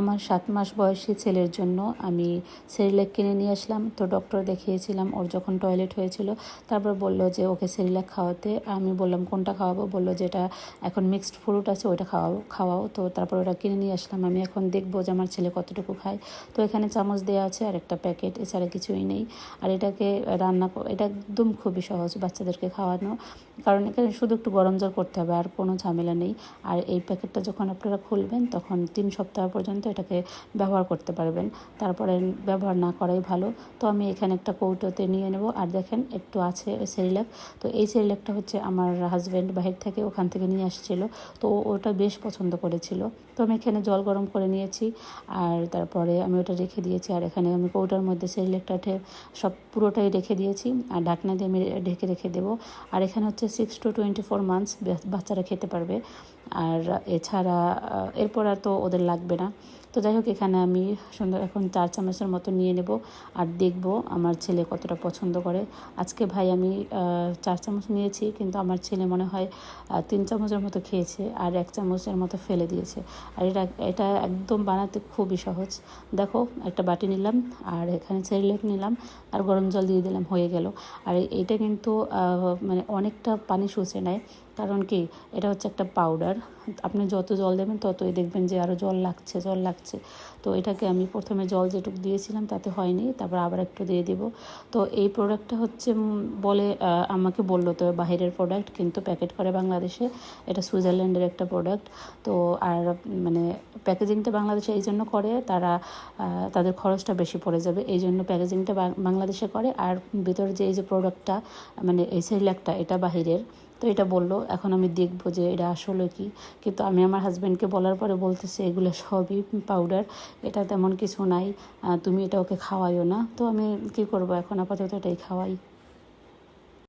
আমার সাত মাস বয়সী ছেলের জন্য আমি সেরিল্যাক কিনে নিয়ে আসলাম। তো ডক্টর দেখিয়েছিলাম, ওর যখন টয়লেট হয়েছিল, তারপর বলল যে ওকে সেরিল্যাক খাওয়াতে। আমি বললাম, কোনটা খাওয়াবো? বলল যেটা এখন মিক্সড ফ্রুট আছে ওটা খাওয়াও খাওয়াও। তো তারপর ওটা কিনে নিয়ে আসলাম। আমি এখন দেখব যে আমার ছেলে কতটুকু খায়। তো এখানে চামচ দেওয়া আছে আর একটা প্যাকেট এছাড়া কিছুই নেই। আর এটাকে রান্না এটা একদম খুবই সহজ বাচ্চাদেরকে খাওয়ানো। কারণ এখানে শুধু একটু গরম জল করতে হবে, আর কোনো ঝামেলা নেই। আর এই প্যাকেটটা যখন আপনারা খুলবেন, তখন তিন সপ্তাহ পর্যন্ত এটাকে ব্যবহার করতে পারবেন। তারপরে ব্যবহার না করাই ভালো। তো আমি এখানে একটা কৌটোতে নিয়ে নেব। আর দেখেন, একটু আছে সেরিলাক। তো এই সেরিলাকটা হচ্ছে আমার হাজব্যান্ড বাহির থেকে ওখান থেকে নিয়ে আসছিল। তো ওটা বেশ পছন্দ করেছিল। তো আমি এখানে জল গরম করে নিয়েছি। আর তারপরে আমি ওটা রেখে দিয়েছি। আর এখানে আমি কৌটার মধ্যে সেরিলাকটা সব পুরোটাই রেখে দিয়েছি। আর ঢাকনা দিয়ে আমি ঢেকে রেখে দেবো। আর এখানে হচ্ছে six to twenty four months বাচ্চারা খেতে পারবে। আর এছাড়া এরপর আর তো ওদের লাগবে না। তো যাই হোক, এখানে আমি সুন্দর এখন চার চামচের মতো নিয়ে নেব আর দেখব আমার ছেলে কতটা পছন্দ করে। আজকে ভাই আমি চার চামচ নিয়েছি, কিন্তু আমার ছেলে মনে হয় তিন চামচের মতো খেয়েছে আর এক চামচের মতো ফেলে দিয়েছে। আর এটা এটা একদম বানাতে খুবই সহজ। দেখো, একটা বাটি নিলাম আর এখানে সেরিলেক নিলাম আর গরম জল দিয়ে দিলাম, হয়ে গেল। আর এইটা কিন্তু মানে অনেকটা পানি শুষে নেয়। কারণ কি, এটা হচ্ছে একটা পাউডার আপনি যত জল দেবেন ততই দেখবেন যে আরও জল লাগছে জল লাগছে। তো এটাকে আমি প্রথমে জল যেটুকু দিয়েছিলাম তাতে হয়নি, তারপর আবার একটু দিয়ে দিব। তো এই প্রোডাক্টটা হচ্ছে বলে আমাকে বলল তো বাইরের প্রোডাক্ট কিন্তু প্যাকেট করে বাংলাদেশে। এটা সুইজারল্যান্ডের একটা প্রোডাক্ট তো আর মানে প্যাকেজিংটা বাংলাদেশে এই জন্য করে, তারা তাদের খরচটা বেশি পড়ে যাবে। এই জন্য প্যাকেজিংটা বাংলাদেশে করে। আর ভিতরে যে এই যে প্রোডাক্টটা মানে এই সেরিলাকটা এটা বাহিরের। তো এটা বলল, এখন আমি দেখব যে এটা আসলে কি। কিন্তু আমি আমার হাজব্যান্ডকে বলার পরে বলতেছে, এগুলো সবই পাউডার এটা তেমন কিছু নাই তুমি এটা ওকে খাওয়াইও না। তো আমি কি করব এখন? আপাতত এটাই খাওয়াই।